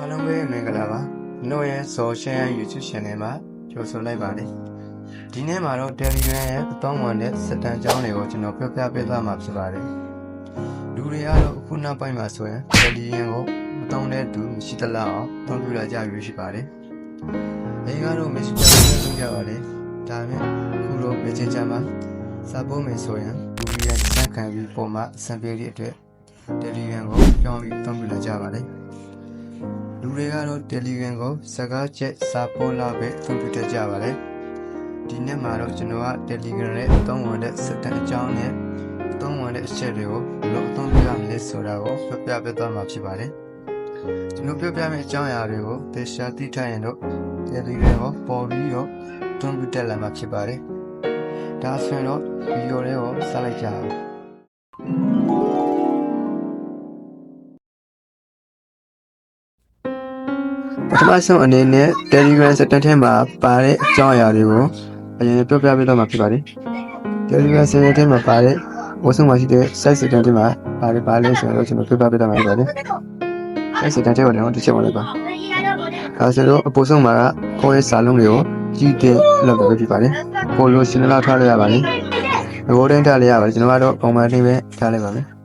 အားလုံးပဲမင်္ဂလာပါ။နို့ရဲ့ social YouTube channel မှာကြိုဆိုလိုက်ပါတယ်။ဒီနေ့မှာတော့ Telegram ရဲ့အသုံးဝင်တဲ့စတန်ကြောင်းတွေကိုကျွန်တော်ပြောပြပေးသွားမှာဖြစ်ပါတယ်။လူတွေကတော့အခုနောက်ပိုင်းမှာဆိုရင် Telegram ကိုမသုံးတဲ့သူမရှိသလောက်အောင်သုံးပြလာကြရွေးရှိပါတယ်။အဲကတော့ Messenger ကိုသုံးကြပါတယ်။ဒါပေမဲ့အခုလို Messenger မှာစာပို့မယ်ဆိုရင်လူတွေရဲ့စံခံပြီးပုံမှန်စံပြေတဲ့အတွက် Telegram ကိုပြောင်းပြီးသုံးပြလာကြပါတယ်။ လူတွေကတော့ Telegram ကိုစကားချက်စာပို့လာပဲသုံးပြတတ်ကြပါတယ်။ဒီနေ့မှာတော့ကျွန်တော်က Telegram ရဲ့အသုံးဝင်တဲ့စက်တန်အကြောင်းနဲ့အသုံးဝင်တဲ့အချက်တွေကိုဘယ်လိုအသုံးပြုရမလဲဆိုတာကိုပြပြပေးသွားမှာဖြစ်ပါတယ်။ကျွန်တော်ပြပြမယ့်အကြောင်းအရာတွေကိုသေချာသိထားရင်တော့ Telegram ကိုပေါ်ပြီးတော့သုံးပြတတ်လာမှာဖြစ်ပါတယ်။ဒါဆိုရင်တော့ဗီဒီယိုလေးကိုစလိုက်ကြအောင်။ ပထမဆုံးအနေနဲ့ Telegram စက်ထဲမှာပါတဲ့အကြောင်းအရာတွေကိုအရင်ပြောပြပေးတော့မှာဖြစ်ပါတယ်။ Telegram စက်ထဲမှာပါတဲ့ဝတ်ဆုံးမှာရှိတဲ့ site စက်ထဲမှာပါတယ်ပါလဲဆိုတော့ကျွန်တော်ပြောပြပေးတော့မှာဖြစ်ပါတယ်။ site စက်ထဲကိုလည်းတစ်ချက်ပါလိုက်ပါ။အဲဆိုတော့အပိုဆုံးမှာကကိုယ့်ရဲ့စာလုံးတွေကိုကြီးတဲ့လောက်ပဲဖြစ်ပါတယ်။ကိုလိုရှင်းလာထားလိုက်ရပါတယ်။ဘောတိုင်းထားလိုက်ရပါတယ်ကျွန်တော်ကတော့ပုံမှန်လေးပဲထားလိုက်ပါမယ်။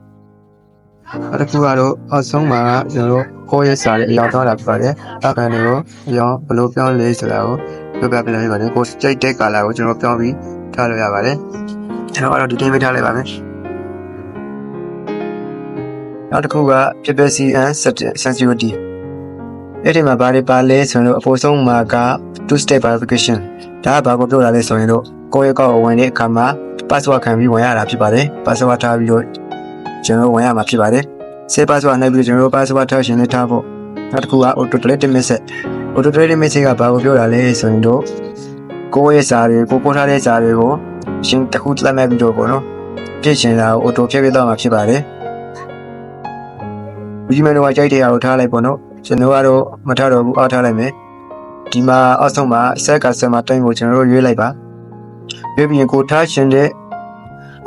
အဲ့ဒါကတော့အောက်ဆုံးမှာကျွန်တော်တို့ကိုယ့်ရဲ့စာတွေအရောက်သွားတာဖြစ်ပါတယ်။အကန်တွေကိုအရောက်ဘယ်လိုပြောင်းလဲဆိုတာကိုပြောပြပေးလိုက်ပါတယ်။ကိုယ်ကြိုက်တဲ့ကာလာကိုကျွန်တော်ပြောင်းပြီးထားလို့ရပါတယ်။ကျွန်တော်ကတော့ဒီတိုင်းပဲထားလိုက်ပါမယ်။နောက်တစ်ခုက privacy and sensitivity အဲ့ဒီမှာဘာတွေပါလဲဆိုတော့အပေါ်ဆုံးမှာက two step verification ဒါကဘာကိုပြောတာလဲဆိုရင်တော့ကိုယ့်ရဲ့ကောက်ကိုဝင်တဲ့အခါမှာ password ခံပြီးဝင်ရတာဖြစ်ပါတယ် password ထားပြီးတော့ ကျွန်တော်ဝင်ရမှာဖြစ်ပါတယ် save password နှိပ်ပြီးကျွန်တော် password ထားရှင်လေးထားဖို့နောက်တစ်ခုက auto delete message auto delete message ကဘာကိုပြောတာလဲဆိုရင်တော့ကိုယ့်ရဲ့စာတွေကိုပို့ထားတဲ့စာတွေကိုရှင်တစ်ခုသတ်မှတ်ပြီးတော့ပေါ့နော်ပြည့်ချင်တာကို auto ဖြည့်ပြတော့မှာဖြစ်ပါတယ်ဒီမဲ့တော့ကြိုက်တဲ့အရာကိုထားလိုက်ပေါ့နော်ကျွန်တော်ကတော့မထားတော့ဘူးအောက်ထားလိုက်မယ်ဒီမှာအောက်ဆုံးမှာ set customer time ကိုကျွန်တော်တို့ရွေးလိုက်ပါရွေးပြီးရင်ကိုထားရှင်တဲ့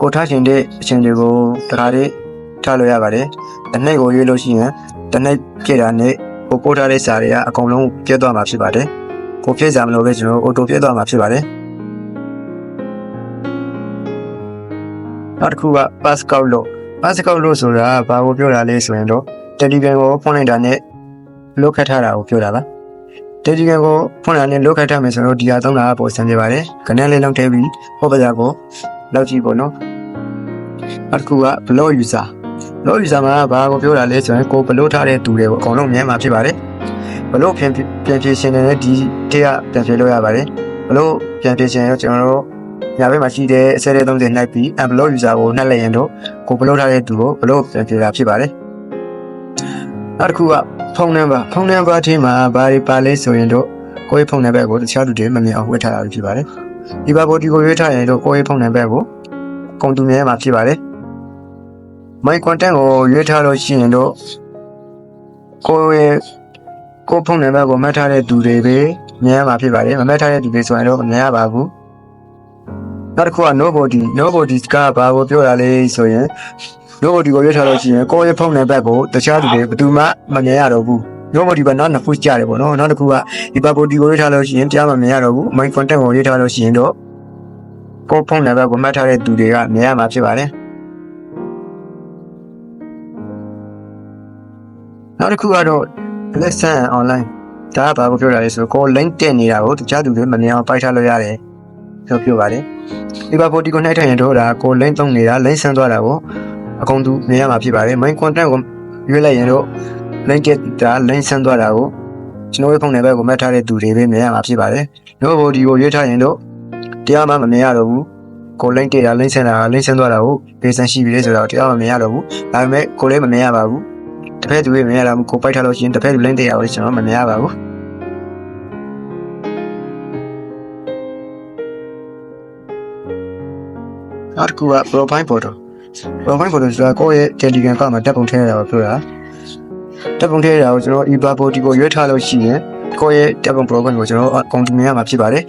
ကိုထားရှင်တဲ့အချိန်တွေကိုတခါတည်း ထားလို့ရပါတယ်တစ်နေ့ကိုရွေးလို့ရှိရင်တစ်နေ့ပြည့်တာနဲ့ကိုပို့ထားတဲ့စာတွေကအကုန်လုံးပြည့်သွားမှာဖြစ်ပါတယ်ကိုပြည့်စာမလို့ပဲကျွန်တော်တို့ auto ပြည့်သွားမှာဖြစ်ပါတယ်နောက်တစ်ခုက passcode လို့ passcode လို့ဆိုတာဘာကိုပြောတာလဲဆိုရင်တော့ Telegram ကိုဖွင့်လိုက်တာနဲ့လုတ်ခတ်ထားတာကိုပြောတာပါ Telegram ကိုဖွင့်လာနဲ့လုတ်ခတ်ထားမယ်ဆိုတော့ဒီဟာသုံးတာပေါ်ဆန်းပြပါတယ်ခဏလေးလောက်ထည့်ပြီးဟောပစာကိုလောက်ကြည့်ပေါ့နော်နောက်တစ်ခုက blog user blog user မှာဘာကိုပြောတာလဲဆိုရင်ကိုဘလို့ထားတဲ့သူတွေကိုအကုန်လုံးမြင်မှာဖြစ်ပါတယ်ဘလို့ပြန်ပြန်ဖြည့်ရှင်နေတဲ့ဒီထဲကပြန်ဖြည့်လို့ရပါတယ်ဘလို့ပြန်ဖြည့်ရှင်ရောကျွန်တော်တို့ညာဘက်မှာရှိတဲ့အစဲတဲ့30နှိုက်ပြီး upload user ကိုနှက်လိုက်ရင်တော့ကိုဘလို့ထားတဲ့သူကိုဘလို့ပြန်ဖြည့်တာဖြစ်ပါတယ်နောက်တစ်ခုကဖုန်းနံပါတ်ဖုန်းနံပါတ်ထဲမှာဘာတွေပါလဲဆိုရင်တော့ကိုယ့်ရဲ့ဖုန်းနံပါတ်ကိုတခြားသူတွေမမြင်အောင်ဝှက်ထားတာဖြစ်ပါတယ်ဒီပါဘော်ဒီကိုရွေးထားရင်တော့ကိုယ့်ရဲ့ဖုန်းနံပါတ်ကိုကုန်သူမြင်ရမှာဖြစ်ပါတယ် my content ကိုရွေးထားလို့ရှိရင်တော့ကိုယ့်ရဲ့ကိုယ့်ဖုန်းနံပါတ်ကိုမှတ်ထားတဲ့သူတွေပဲမြင်ရမှာဖြစ်ပါတယ်မမှတ်ထားတဲ့သူတွေဆိုရင်တော့မမြင်ရပါဘူးနောက်တစ်ခုက nobody nobody ကဘာကိုပြောတာလဲဆိုရင် nobody ကိုရွေးထားလို့ရှိရင်ကိုယ့်ရဲ့ဖုန်းနံပါတ်ကိုတခြားသူတွေဘယ်သူမှမမြင်ရတော့ဘူး nobody ကနောက်နှစ်ခုကြားတယ်ပေါ့နော်နောက်တစ်ခုကဒီ body ကိုရွေးထားလို့ရှိရင်ကြားမမြင်ရတော့ဘူး my content ကိုရွေးထားလို့ရှိရင်တော့ကိုယ့်ဖုန်းနံပါတ်ကိုမှတ်ထားတဲ့သူတွေကမြင်ရမှာဖြစ်ပါတယ် နောက်တစ်ခုကတော့ lesson online ဒါကဘာကိုပြောတာလဲဆိုတော့ကိုယ် link တက်နေတာကိုတခြားသူတွေမမြင်အောင်ပိုက်ထားလို့ရတယ်ပြောပြပါတယ်ဒီ body ကိုနှိုက်ထိုင်ရင်တော့ဒါကို link သုံးနေတာ link ဆန်းသွားတာကိုအကုန်သူမြင်ရမှာဖြစ်ပါတယ် my content ကိုရွေးလိုက်ရင်တော့ link တက်တာ link ဆန်းသွားတာကိုကျွန်တော်ရဲ့ဖုန်းနံပါတ်ကိုမှတ်ထားတဲ့သူတွေပဲမြင်ရမှာဖြစ်ပါတယ် nobody ကိုရွေးထားရင်တော့တရားမှမမြင်ရတော့ဘူးကို link တက်တာ link ဆန်းတာ link ဆန်းသွားတာကိုပေးစမ်းရှိပြီလေဆိုတော့တရားမှမမြင်ရတော့ဘူးဒါပေမဲ့ကိုလည်းမမြင်ရပါဘူး တစ်ဖက်သူတွေမြင်ရတာမို့ကိုပိုက်ထားလို့ရှိရင်တစ်ဖက်သူ link တက်ရအောင်ကျွန်တော်မမြင်ရပါဘူးနောက်တစ်ခုက profile photo profile photo ဆိုတာကိုယ့်ရဲ့ Telegram ကမှာတက်ပုံထည့်ရတာကိုပြောတာတက်ပုံထည့်ရတာကိုကျွန်တော် e-bar body ကိုရွေးထားလို့ရှိရင်ကိုယ့်ရဲ့တက်ပုံ profile ကိုကျွန်တော်အကောင့်တင်ရမှာဖြစ်ပါတယ်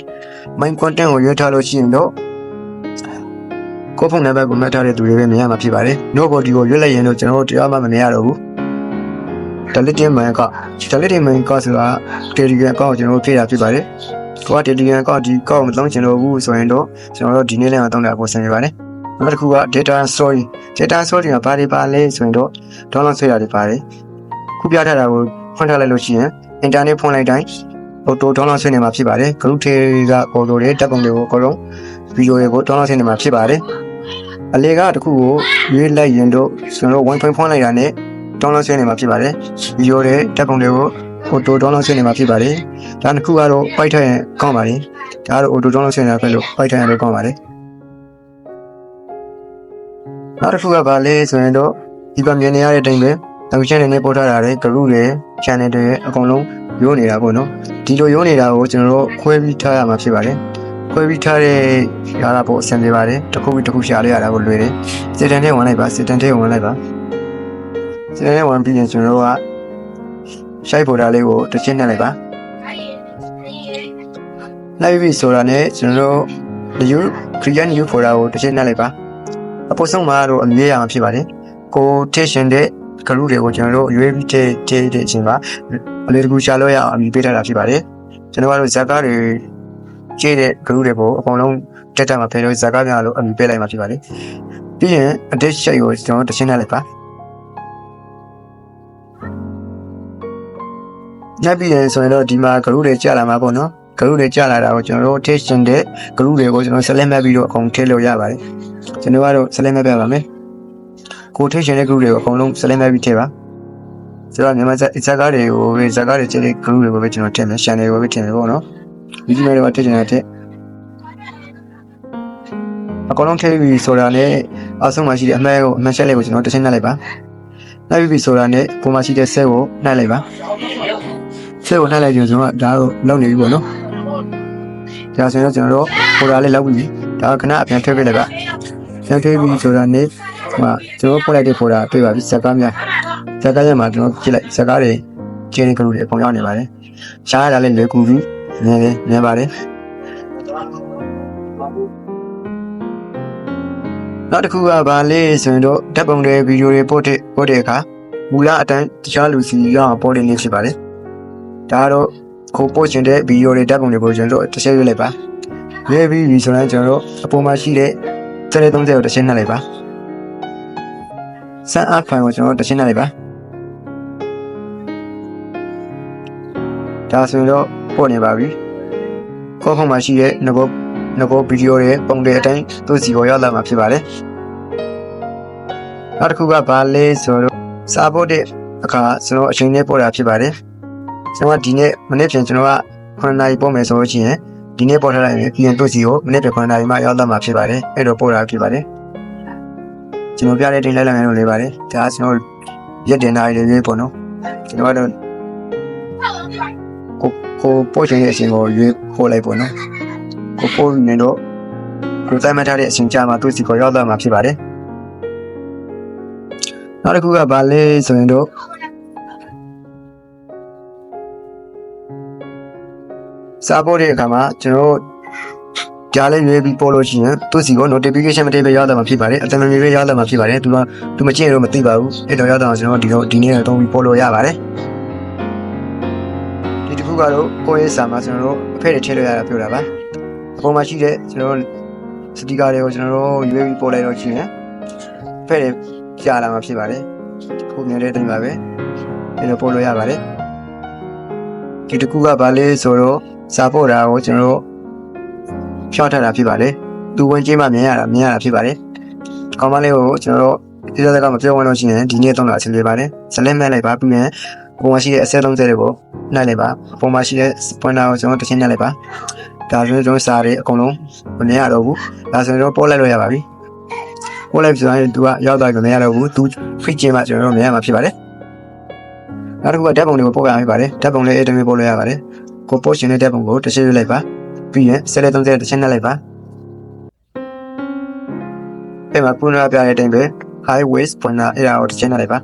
main content ကိုရွေးထားလို့ရှိရင်တော့ကိုယ့်ဖုန်းနံပါတ်ကိုမှတ်ထားတဲ့သူတွေပဲမြင်ရမှာဖြစ်ပါတယ် nobody ကိုရွေးလိုက်ရင်တော့ကျွန်တော်တို့တရားမှမမြင်ရတော့ဘူး deleting main က deleting main ကဆိုတာ Telegram အကောင့်ကိုကျွန်တော်တို့ဖြည့်တာဖြစ်ပါတယ်ကိုက Telegram အကောင့်ဒီအကောင့်မသုံးချင်တော့ဘူးဆိုရင်တော့ကျွန်တော်တို့ဒီနေ့လည်းမသုံးတာပို့ဆင်ပြပါတယ်နောက်တစ်ခုက data story data story ကဘာတွေပါလဲဆိုရင်တော့ download ဆွဲတာတွေပါတယ်ခုပြထားတာကိုဖွင့်ထားလိုက်လို့ရှိရင် internet ဖွင့်လိုက်တိုင်း auto download ဆွဲနေမှာဖြစ်ပါတယ် group တွေက auto တွေတက်ပုံတွေကိုအကုန်လုံး video တွေကို download ဆွဲနေမှာဖြစ်ပါတယ်အလေကတစ်ခုကိုရွေးလိုက်ရင်တော့ကျွန်တော်တို့ wifi ဖွင့်လိုက်တာနဲ့ download ဆွဲနေမှာဖြစ်ပါတယ် video တွေတက်ပုံတွေကို auto download ဆွဲနေမှာဖြစ်ပါတယ်ဒါတစ်ခုကတော့ပိုက်ထက်ရင်ကောင်းပါတယ်ဒါကတော့ auto download ဆွဲနေတာပဲလို့ပိုက်ထက်ရင်လည်းကောင်းပါတယ်နောက်တစ်ခုကဘာလဲဆိုရင်တော့ဒီကမြင်နေရတဲ့အတိုင်းပဲတောင် channel နဲ့ပို့ထားတာတွေ group တွေ channel တွေအကုန်လုံးရိုးနေတာပေါ့နော်ဒီလိုရိုးနေတာကိုကျွန်တော်တို့ခွဲပြီးထားရမှာဖြစ်ပါတယ်ခွဲပြီးထားတဲ့ရတာပေါ့အဆင်ပြေပါတယ်တစ်ခုပြီးတစ်ခုရှာလိုက်ရတာကိုလွယ်တယ်စက်တန်ထဲဝင်လိုက်ပါစက်တန်ထဲဝင်လိုက်ပါစ က်တန်ထဲဝင်ပြီးရင်ကျွန်တော်တို့ကရှိုက်ပေါ်တာလေးကိုတစ်ချက်နှက်လိုက်ပါလိုက်ပြီဆိုတာနဲ့ကျွန်တော်တို့ new create new folder ကိုတစ်ချက်နှက်လိုက်ပါအပေါ်ဆုံးမှာတော့အမြဲရမှာဖြစ်ပါတယ်ကို tension တဲ့ group တွေကိုကျွန်တော်တို့ရွေးပြီးထည့်ထည့်တဲ့အချိန်မှာအလေးတကူရှာလို့ရအောင်အမည်ပေးထားတာဖြစ်ပါတယ်ကျွန်တော်တို့ဇာတ်ကားတွေကျည့်တဲ့ group တွေကိုအကုန်လုံးတက်တက်မှာဖယ်လို့ဇာတ်ကားများလို့အမည်ပေးလိုက်မှာဖြစ်ပါတယ်ပြီးရင် edit shape ကိုကျွန်တော်တို့တစ်ချင်းနှက်လိုက်ပါ ညပ်ပြီးရင်ဆိုရင်တော့ဒီမှာ group တွေကြာလာမှာပေါ့နော် group တွေကြာလာတာကိုကျွန်တော်တို့ tension တဲ့ group တွေကိုကျွန်တော် select မှတ်ပြီးတော့အကုန်ထည့်လို့ရပါတယ်ကျွန်တော်ကတော့ select မှတ်ပြပါမယ်ကိုထိရှင်တဲ့ group တွေကိုအကုန်လုံး select မဲ့ပြီးထည့်ပါဆိုတော့မြန်မာဇာတ်ကားတွေကိုပဲဇာတ်ကားတွေကျတဲ့ group တွေကိုပဲကျွန်တော်ထည့်မယ် channel တွေကိုပဲထည့်မယ်ပေါ့နော်ဒီဒီမဲ့တွေမှာထည့်ချင်တာထည့်အကုန်လုံးထည့်ပြီးဆိုတာနဲ့အောက်ဆုံးမှာရှိတဲ့အမှတ်ကိုအမှတ်ချက်လေးကိုကျွန်တော်တစ်ချက်နှိုက်လိုက်ပါနှိုက်ပြီးဆိုတာနဲ့ပုံမှာရှိတဲ့ set ကိုနှိုက်လိုက်ပါ set ကိုနှိုက်လိုက်ကြဆိုတော့ဒါတော့လောက်နေပြီပေါ့နော်ဒါဆိုရင်တော့ကျွန်တော်တို့ folder လေးလောက်ပြီဒါကခဏအပြန်ထည့်ပေးလိုက်ပါပြန်ထည့်ပြီးဆိုတာနဲ့ဟိုကျွန်တော်ပို့လိုက်တဲ့ folder တွေ့ပါပြီဇာတ်ကားများဇာတ်ကားရမှာကျွန်တော်ကြည့်လိုက်ဇာတ်ကားတွေကျင်းနေကြလို့တွေအကုန်ရောက်နေပါတယ်ရှားရတာလည်းလွယ်ကူပြီနည်းနည်းနည်းပါတယ်နောက်တစ်ခုကဗာလဲဆိုရင်တော့ဓာတ်ပုံတွေဗီဒီယိုတွေပို့တဲ့ပို့တဲ့အခါမူလအတိုင်းတခြားလူစီရအောင်ပို့တဲ့နည်းဖြစ်ပါတယ် ဒါကတော့ကိုပို့ချင်တဲ့ဗီဒီယိုတွေဓာတ်ပုံတွေကိုကျွန်တော်တို့တစ်ချက်ရွေးလိုက်ပါရွေးပြီးပြီဆိုရင်ကျွန်တော်တို့အပေါ်မှာရှိတဲ့3030ကိုတစ်ချက်နှက်လိုက်ပါစမ်းအဖိုင်ကိုကျွန်တော်တို့တစ်ချက်နှက်လိုက်ပါဒါဆိုရင်တော့ပို့နေပါပြီခေါက်ခေါက်မှာရှိတဲ့ငကောငကောဗီဒီယိုတွေပုံတွေအတိုင်းသူ့စီကိုရောက်လာမှာဖြစ်ပါတယ်နောက်တစ်ခုကဘာလဲဆိုတော့စာပို့တဲ့အခါကျွန်တော်အချိန်နဲ့ပို့တာဖြစ်ပါတယ် ကျွန်တော်ကဒီနေ့မနေ့ပြန်ကျွန်တော်က9နာရီပို့မယ်ဆိုလို့ရှိရင်ဒီနေ့ပို့ထားလိုက်ရင်ပြန်သူ့စီကိုမနေ့ပြန်9နာရီမှရောက်လာမှာဖြစ်ပါတယ်အဲ့တော့ပို့တာဖြစ်ပါတယ်ကျွန်တော်ပြတဲ့တိတ်လိုက်လိုက်ရလို့လေပါတယ်ဒါကျွန်တော်ရက်တင်တာတွေလေးပေါ့နော်ကျွန်တော်ကတော့ကိုကိုပို့ချင်တဲ့အချိန်ကိုရွေးခိုးလိုက်ပေါ့နော်ကိုပို့နေတော့ကိုစိုက်မှတ်ထားတဲ့အချိန်ကြာမှသူ့စီကိုရောက်လာမှာဖြစ်ပါတယ်နောက်တစ်ခုကဘာလဲဆိုရင်တော့ စာပို့တဲ့အခါမှာကျွန်တော်ကြားလေးရွေးပြီးပို့လို့ရှိရင်သူ့စီကို notification မတိပဲရောက်လာမှာဖြစ်ပါတယ်အတမမီပဲရောက်လာမှာဖြစ်ပါတယ်သူကသူမကြည့်ရတော့မသိပါဘူးအဲ့တော့ရောက်တော့ကျွန်တော်ဒီတော့ဒီနေ့တော့ပြီးပို့လို့ရပါတယ်ဒီတစ်ခုကတော့ကိုယ့်ရဲ့စာမှာကျွန်တော်တို့အဖက်တွေထည့်လို့ရတာပြောတာပါအပေါ်မှာရှိတဲ့ကျွန်တော်စတီကာတွေကိုကျွန်တော်တို့ရွေးပြီးပို့လိုက်တော့ရှိရင်အဖက်တွေကြာလာမှာဖြစ်ပါတယ်ခုမြင်တဲ့အတိုင်းပါပဲအဲ့တော့ပို့လို့ရပါတယ်ဒီတစ်ခုကဘာလဲဆိုတော့ စာပို့တာကိုကျွန်တော်တို့ဖြောက်ထတာဖြစ်ပါတယ်သူဝင်ချင်းမှမြင်ရတာမြင်ရတာဖြစ်ပါတယ်ကောင်းမလေးကိုကျွန်တော်တို့ဒီစက်ကမပြောဝင်လို့ရှိရင်ဒီနေ့တော့အဆင်ပြေပါတယ်ဇလက်မဲ့လိုက်ပါပြီးရင်ပုံမှန်ရှိတဲ့အစက်30တွေကိုနှိုက်လိုက်ပါပုံမှန်ရှိတဲ့ pointer ကိုကျွန်တော်တစ်ချင်းနှိုက်လိုက်ပါဒါဆိုရင်ကျွန်တော်စာတွေအကုန်လုံးမမြင်ရတော့ဘူးဒါဆိုရင်တော့ပို့လိုက်လို့ရပါပြီပို့လိုက်ဆိုရင်သူကရောက်သွားကြမရတော့ဘူးသူဖိချင်းမှကျွန်တော်တို့မြင်ရမှာဖြစ်ပါတယ်နောက်တစ်ခုကဓာတ်ပုံတွေကိုပို့ရမှာဖြစ်ပါတယ်ဓာတ်ပုံလေးအဲ့တမျိုးပို့လို့ရပါတယ် ကိုပို့ရှင်တဲ့ဓာတ်ပုံကိုတစ်ချက်ရွေးလိုက်ပါပြီးရင်ဆက်လက်30တစ်ချက်နှက်လိုက်ပါအဲ့မှာပုနပြတဲ့အတိုင်းပဲ high waist ပွန်တာအဲ့ဒါကိုတစ်ချက်နှက်လိုက်ပါ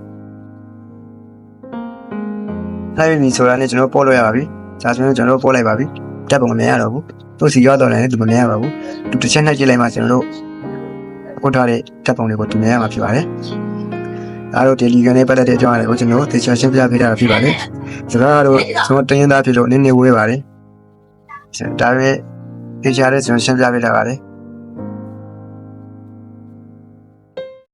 လိုက်ပြီဆိုတာနဲ့ကျွန်တော်ပို့လို့ရပါပြီဒါဆိုရင်ကျွန်တော်ပို့လိုက်ပါပြီဓာတ်ပုံမမြင်ရတော့ဘူးသူစီရောက်တော့လည်းသူမမြင်ရပါဘူးသူတစ်ချက်နှက်ကြည့်လိုက်မှကျွန်တော်တို့ပို့ထားတဲ့ဓာတ်ပုံတွေကိုသူမြင်ရမှာဖြစ်ပါတယ် အားတို့ Telegram နဲ့ပတ်သက်တဲ့အကြောင်းအရာကိုကျွန်တော်တေချာရှင်းပြပေးတာဖြစ်ပါတယ်စကားကတော့ကျွန်တော်တင်းရင်းသားဖြစ်လို့နည်းနည်းဝေးပါတယ်ဒါပေမဲ့တေချာလေးကျွန်တော်ရှင်းပြပေးတာပါတယ်